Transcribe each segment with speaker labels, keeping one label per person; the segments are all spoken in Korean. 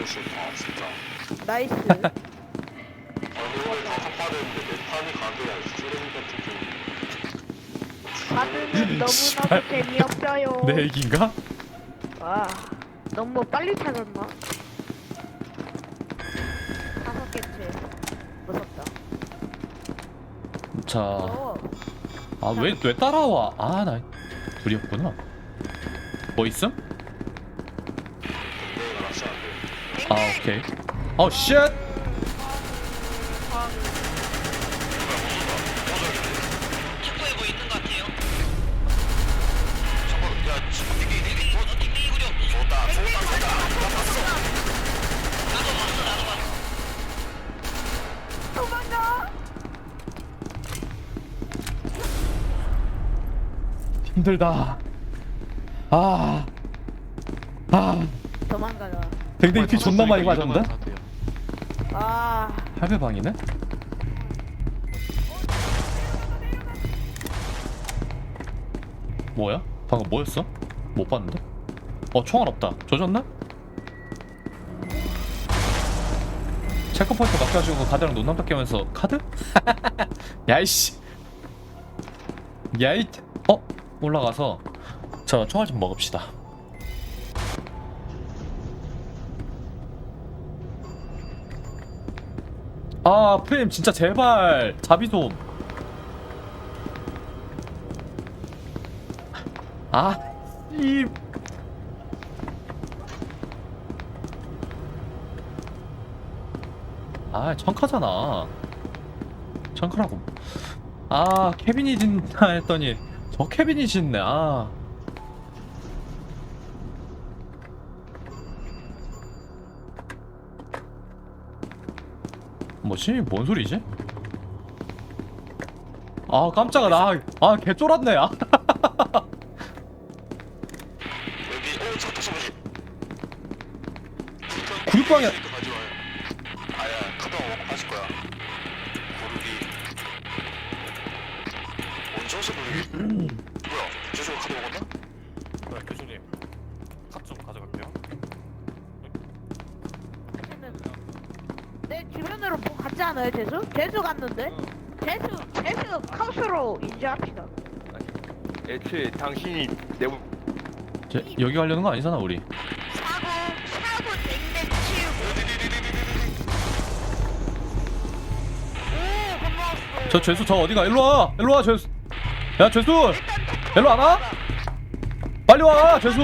Speaker 1: 나이스. 아 진짜.
Speaker 2: 나이스.
Speaker 1: 아니 오늘 다섯 받았는데 내 판이 가게야. 쓰레기 같은 게.
Speaker 2: 가드는 너무나도 재미없어요.
Speaker 3: 내 얘기인가?
Speaker 2: 와, 너무 빨리 찾았나? 다섯 개째. 무섭다.
Speaker 3: 자,
Speaker 2: 어,
Speaker 3: 아 왜 왜 따라와? 아 나 둘이었구나. 뭐 있음? 아 오케이. 어 쉣.
Speaker 4: 뭐 있는 같아요. 구려. 나도 봤어, 나도 봤어.
Speaker 2: 도망가!
Speaker 3: 힘들다. 아. 아.
Speaker 2: 도망가라.
Speaker 3: 댕댕이 피 존나 많이 맞았는데?
Speaker 2: 아,
Speaker 3: 할배방이네? 뭐야? 방금 뭐였어? 못 봤는데? 어 총알 없다 조졌나? 체크포인트 맡겨가지고 가드랑 논남 닦기 하면서 카드? 야이씨 야이 어? 올라가서 저 총알 좀 먹읍시다 아 프레임 진짜 제발 자비 좀 아, 이. 아, 청카잖아. 청카라고. 아, 케빈이 진다 했더니 저 케빈이 짓네. 아. 뭐지? 뭔 소리지? 아, 깜짝아. 나, 아, 개 쫄았네. 아.
Speaker 1: 여기 오 잠깐 잠깐.
Speaker 3: 굴빵이야.
Speaker 1: 가져와요. 아야 카드만 먹고 빠질 거야. 고르기. 언제 와서 고르기? 뭐야? 제주가 카드 먹었나?
Speaker 2: 않아요, 재수? 재수 갔는데? 재수, 재수 카우스로 인지합시다.
Speaker 5: 애초에 당신이 내
Speaker 3: 제, 여기 가려는 거 아니잖아, 우리.
Speaker 2: 사고, 사고 냉랭 치우고. 오, 고마웠어.
Speaker 3: 저 죄수 저 어디가? 일로 와. 일로 와, 죄수. 야, 죄수. 일로 안 와? 빨리 와, 죄수.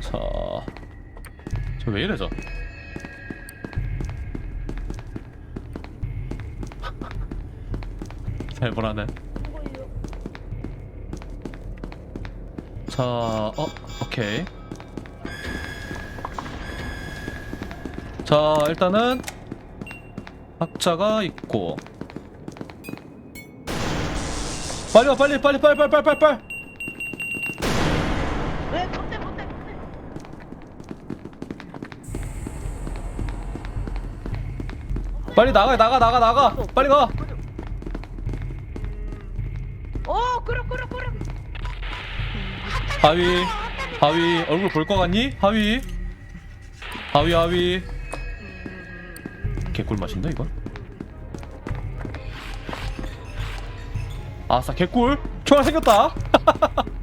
Speaker 3: 자. 저 왜 이래 저? 잘 보라네. 자, 어, 오케이. 자, 일단은 학자가 있고. 빨리 와, 빨리, 빨리, 빨리, 빨리, 빨리, 빨리, 빨리.
Speaker 2: 왜, 뭔데, 뭔데, 뭔데?
Speaker 3: 빨리 나가, 나가, 나가, 나가. 빨리 가. 하위, 하위, 얼굴 볼 거 같니? 하위, 하위, 하위. 개꿀 맛인데 이건? 아싸 개꿀. 총알 생겼다.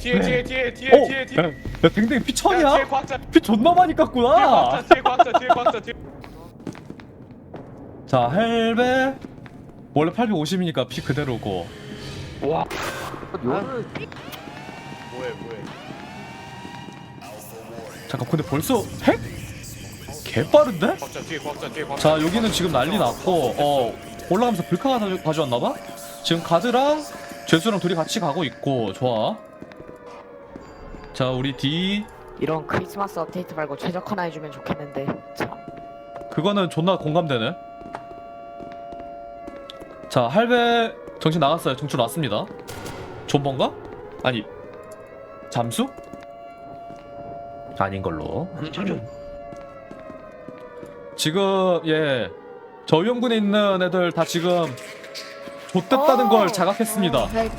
Speaker 6: 뒤에 뒤에 뒤에 뒤에 뒤에
Speaker 3: 오,
Speaker 6: 뒤에 뒤에.
Speaker 3: 야, 야 댕댕 피
Speaker 6: 야, 뒤에
Speaker 3: 천이야?
Speaker 6: 과학자.
Speaker 3: 피 존나 많이
Speaker 6: 뒤에
Speaker 3: 깠구나.
Speaker 6: 과학자. 뒤에 과학자. 뒤에 과학자. 뒤에.
Speaker 3: 자, 헬베 원래 850이니까 피 그대로고.
Speaker 5: 와
Speaker 2: 뭐해,
Speaker 6: 뭐해?
Speaker 3: 잠깐, 근데 벌써 핵? 개 빠른데?
Speaker 6: 과학자 뒤에 과학자 뒤에 과학자.
Speaker 3: 자, 여기는 지금 난리 났고, 어, 올라가면서 불카 가져, 가져왔나봐? 지금 가드랑 죄수랑 둘이 같이 가고 있고, 좋아. 자, 우리 D,
Speaker 7: 이런 크리스마스 업데이트 말고 최적화나 해주면 좋겠는데 참
Speaker 3: 그거는 존나 공감되네. 자, 할배 정신 나갔어요. 정출 났습니다. 존버인가? 아니, 잠수? 아닌 걸로. 지금 예 저위험군에 있는 애들 다 지금 좆됐다는 걸 자각했습니다.
Speaker 2: 어, 헬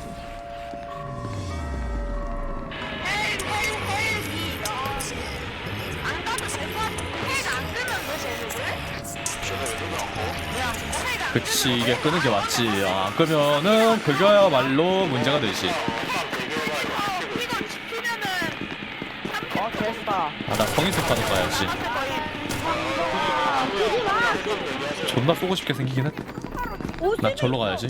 Speaker 3: 그치 이게 끄는 게 맞지. 아 끄면은 그거야말로 문제가 되지. 아나 성인색 가는 가야지. 존나 쏘고 싶게 생기긴 했. 나 절로 가야지.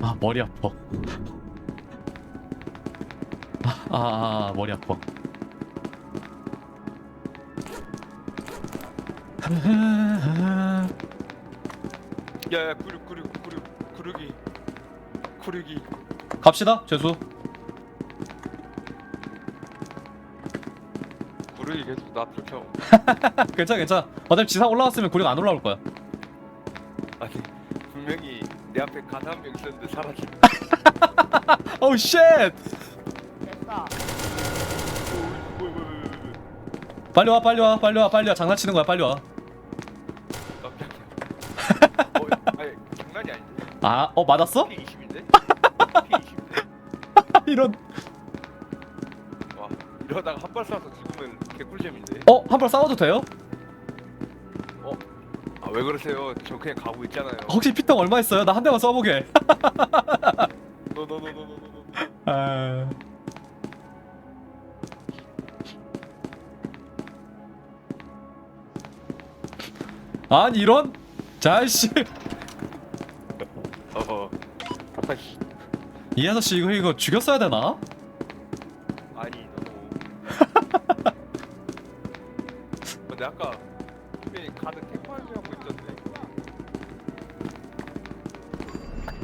Speaker 3: 아 머리 아파. 아, 아, 아 머리 아파.
Speaker 5: 야야 구륙 구륙 구륙 구륙이 구륙이
Speaker 3: 갑시다 재수.
Speaker 5: 구륙이 계속 나 쫓아오
Speaker 3: 괜찮아 괜찮아. 어차피 지상 올라왔으면 구력 안 올라올 거야.
Speaker 5: 아니 분명히 내 앞에 가드 한명 있었는데 사라져
Speaker 3: 오우 쉣.
Speaker 7: 됐다.
Speaker 3: 빨리 와 빨리 와 빨리 와 빨리 와 장난치는 거야 빨리 와.
Speaker 5: 깜짝이야 어, 아니 장난이 아
Speaker 3: 어 맞았어?
Speaker 5: P20인데? P20인데?
Speaker 3: 이런.
Speaker 5: 와 이러다가 한 발 쏴서 죽으면 개꿀잼인데
Speaker 3: 어한발 싸워도 돼요?
Speaker 5: 아 왜 그러세요 저 그냥 가고 있잖아요
Speaker 3: 혹시 피통 얼마 있어요? 나 한 대만 쏴보게.
Speaker 5: 노노노노노노
Speaker 3: 아... 아니 이런 자씨
Speaker 5: 어허 아씨
Speaker 3: 이 아저씨 이거 이거 죽였어야 되나?
Speaker 5: 아니 너무 근데 아까 분명히 가드 탱파이즈 하고 있던데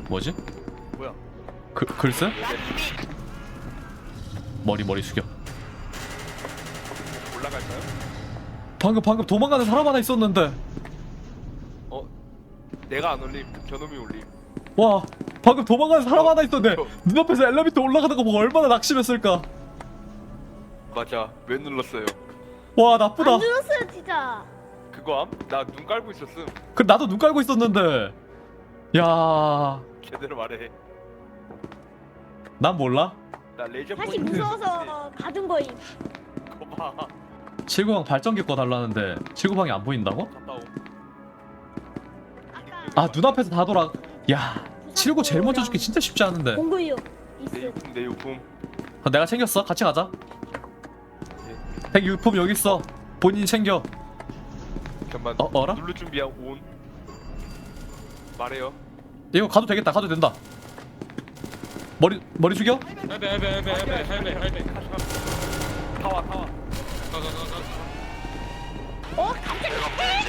Speaker 3: 뭐지?
Speaker 5: 뭐야
Speaker 3: 그 글쎄? 머리 머리 숙여.
Speaker 5: 올라갈까요?
Speaker 3: 방금 방금 도망가는 사람 하나 있었는데
Speaker 5: 어 내가 안 올림 저놈이 올림
Speaker 3: 와 방금 도망가는 사람 하나 있었는데 눈앞에서 엘리베이터 올라가는 거 보고 얼마나 낙심했을까?
Speaker 5: 맞아 왜 눌렀어요
Speaker 3: 와 나쁘다.
Speaker 8: 안 눌렀어요 진짜.
Speaker 5: 그거 암? 나 눈 깔고 있었음
Speaker 3: 그 나도 눈 깔고 있었는데. 야,
Speaker 5: 제대로 말해
Speaker 3: 난 몰라.
Speaker 5: 나 레이저
Speaker 8: 사실
Speaker 5: 포인트
Speaker 8: 무서워서 가둔 거임.
Speaker 5: 그거 봐
Speaker 3: 7구방 발전기 꺼 달라는데 7구방이 안 보인다고?
Speaker 5: 갔다 오
Speaker 8: 아까
Speaker 3: 아 눈앞에서 다 돌아. 야, 7구 제일 먼저 죽기 진짜 쉽지 않은데.
Speaker 8: 공구유
Speaker 5: 내
Speaker 8: 있음.
Speaker 5: 유품 내 유품
Speaker 3: 아, 내가 챙겼어. 같이 가자. 핵유품 여기 있어. 본인이 챙겨.
Speaker 5: 잠깐만
Speaker 3: 어, 어라?
Speaker 5: 누를 준비하고 온 말해요
Speaker 3: 이거 가도 되겠다. 가도 된다. 머리 머리 숙여?
Speaker 6: 할배 할배 할배 할배 할배 할배
Speaker 5: 타와 타와
Speaker 8: 어 갑자기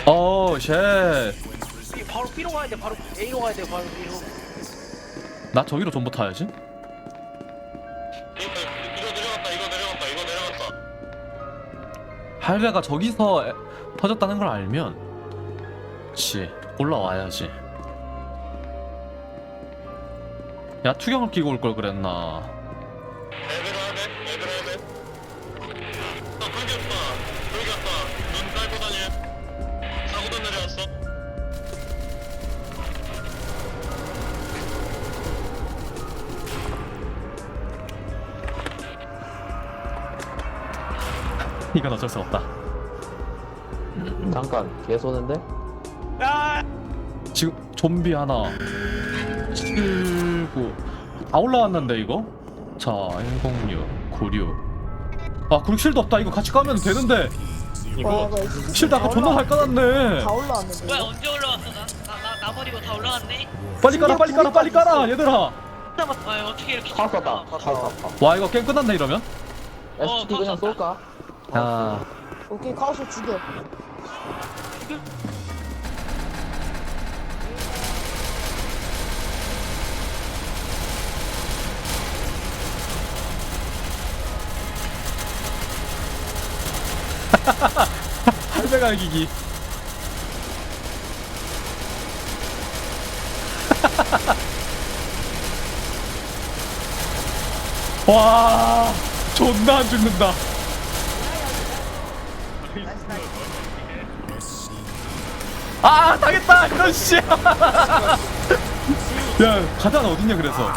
Speaker 3: 어, 쉣.
Speaker 4: 바로 B로 가야 돼. 바로 A로 가야 돼. 바로 B로.
Speaker 3: 나 저기로 전부 타야지.
Speaker 1: 이거 내려갔다 이거 내려갔다 이거 내려갔다
Speaker 3: 할배가 저기서 에- 터졌다는 걸 알면, 그치 올라와야지. 야 투경을 끼고 올 걸 그랬나.
Speaker 1: 레벨
Speaker 3: 이건 어쩔 수 없다.
Speaker 9: 잠깐 개 쏘는데?
Speaker 3: 지금 좀비 하나 79다 올라왔는데 이거? 자 106 96아 그리고 실드 없다 이거 같이 까면 되는데
Speaker 6: 이거
Speaker 3: 실드 아까 존나 잘 깔았네
Speaker 7: 다 올라왔는데.
Speaker 4: 뭐야 언제 올라왔어? 나나나 나 버리고 다 올라왔네.
Speaker 3: 빨리 깔아 빨리 깔아 빨리 깔아 얘들아.
Speaker 4: 아, 어떻게 이렇게
Speaker 9: 다 쐈다
Speaker 4: 아,
Speaker 9: 다 쐈다
Speaker 3: 와 이거 게임 끝났네 이러면
Speaker 9: ST 그냥 쏠까?
Speaker 3: 아.
Speaker 7: 오케이 카오스 죽여.
Speaker 3: 할배가 이기기. 와 존나 안 죽는다 아 당했다. 이런 씨 야 가다가 어딨냐 그래서.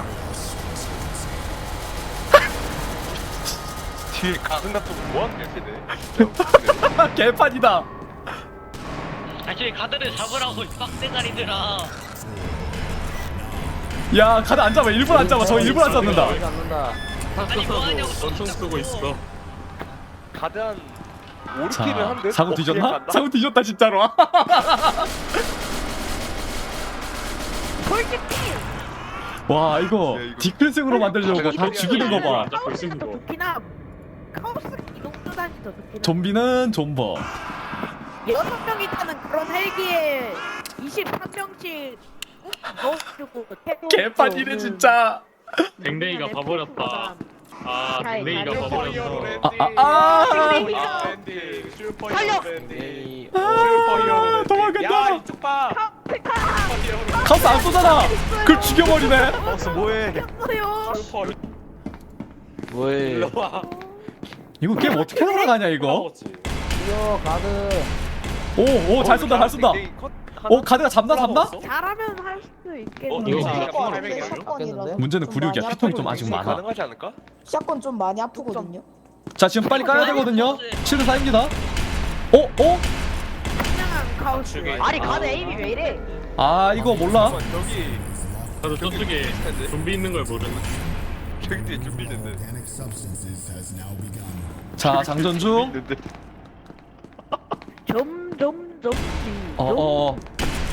Speaker 5: 뒤에 가슴 같은 거 뭐하는 개새네?
Speaker 3: 개판이다.
Speaker 4: 아니 가드를 잡으라고 이 빡대가리들아.
Speaker 3: 야 가다 안 잡아. 일부러 안 잡아. 저 일부러 안 잡는다.
Speaker 9: 잡는다.
Speaker 4: 아니 뭐하냐고.
Speaker 1: 원총 쓰고 있어.
Speaker 5: 가드 한 5,
Speaker 3: 자
Speaker 5: 6킬을 한대
Speaker 3: 사고 뒤졌나? 사고 뒤졌다 진짜로. 와 이거
Speaker 5: 야, 이거-
Speaker 3: 디클승으로 만들려고 다 죽이는 거봐.
Speaker 2: 카오스 더 좋기나
Speaker 3: 좀비는 좀버.
Speaker 2: 여섯 명이 타는 그런 헬기에 23명씩 넣어주고
Speaker 3: 개판이네 진짜.
Speaker 1: 댕댕이가 봐버렸다
Speaker 2: 아잘
Speaker 1: 댕댕이가
Speaker 2: 가요.
Speaker 1: 봐버렸어
Speaker 3: 아아아.
Speaker 6: 밴딩 슈퍼
Speaker 2: 살려!
Speaker 6: 히어로 밴딩
Speaker 9: 이
Speaker 6: 슈퍼 히어로
Speaker 3: 아,
Speaker 6: 밴딩
Speaker 3: 도망간다.
Speaker 6: 야 이쪽 봐. 슈퍼 히어로
Speaker 3: 카우스 안 쏘잖아. 그걸 죽여버리네.
Speaker 5: 버스 뭐해.
Speaker 6: 슈퍼
Speaker 9: 뭐해?
Speaker 6: 일로 와.
Speaker 3: 이거 게임 어떻게 돌아가냐 이거?
Speaker 6: 먹었지.
Speaker 9: 뛰어 가드.
Speaker 3: 오오잘 쏜다 잘 쏜다 오 가드가 잡나 잡나?
Speaker 2: 잘하면 할수
Speaker 6: 어,
Speaker 2: 있겠는데.
Speaker 6: 이거
Speaker 5: 아,
Speaker 6: 샷건
Speaker 5: 샷건
Speaker 6: 할매기야?
Speaker 9: 샷건이라.
Speaker 3: 문제는 구륙이야. 피통이 좀 아직 많아.
Speaker 5: 가능하지 않을까?
Speaker 10: 샷건 좀 많이 아프거든요.
Speaker 3: 자 지금 빨리 까야 되거든요. 7대 4입니다. 어? 어?
Speaker 2: 그냥
Speaker 7: 아니 가드 에임이 왜 이래?
Speaker 3: 아 이거 몰라.
Speaker 5: 저기
Speaker 1: 나도 저쪽에 좀비 있는 걸 모르는
Speaker 5: 저기 뒤에 준비됐는데.
Speaker 3: 자 장전 중.
Speaker 5: 있는데.
Speaker 2: 점점 점비
Speaker 3: 어어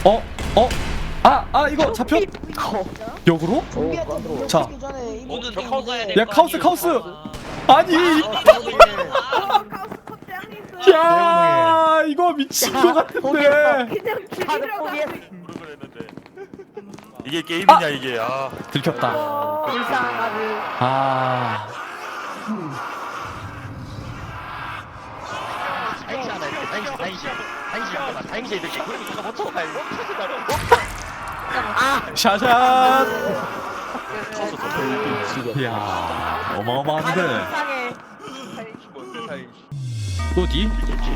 Speaker 3: 어? 어? 아! 아 이거? 역으로?
Speaker 10: 준비할 때
Speaker 9: 오,
Speaker 10: 무력
Speaker 3: 자.
Speaker 10: 전에
Speaker 4: 저게
Speaker 6: 카우스.
Speaker 3: 카우스! 아니
Speaker 2: 어 카오스 컷장이 있어
Speaker 3: 야 이거 미친 거 같은데
Speaker 2: 그냥 죽이려고.
Speaker 1: 이게 게임이냐 이게 아
Speaker 3: 들켰다
Speaker 2: 불쌍 한 가드
Speaker 3: 아. 샤샷 이야 어마어마한데.
Speaker 7: 불쌍해.
Speaker 5: 뭔데 사이
Speaker 3: 또 뒤?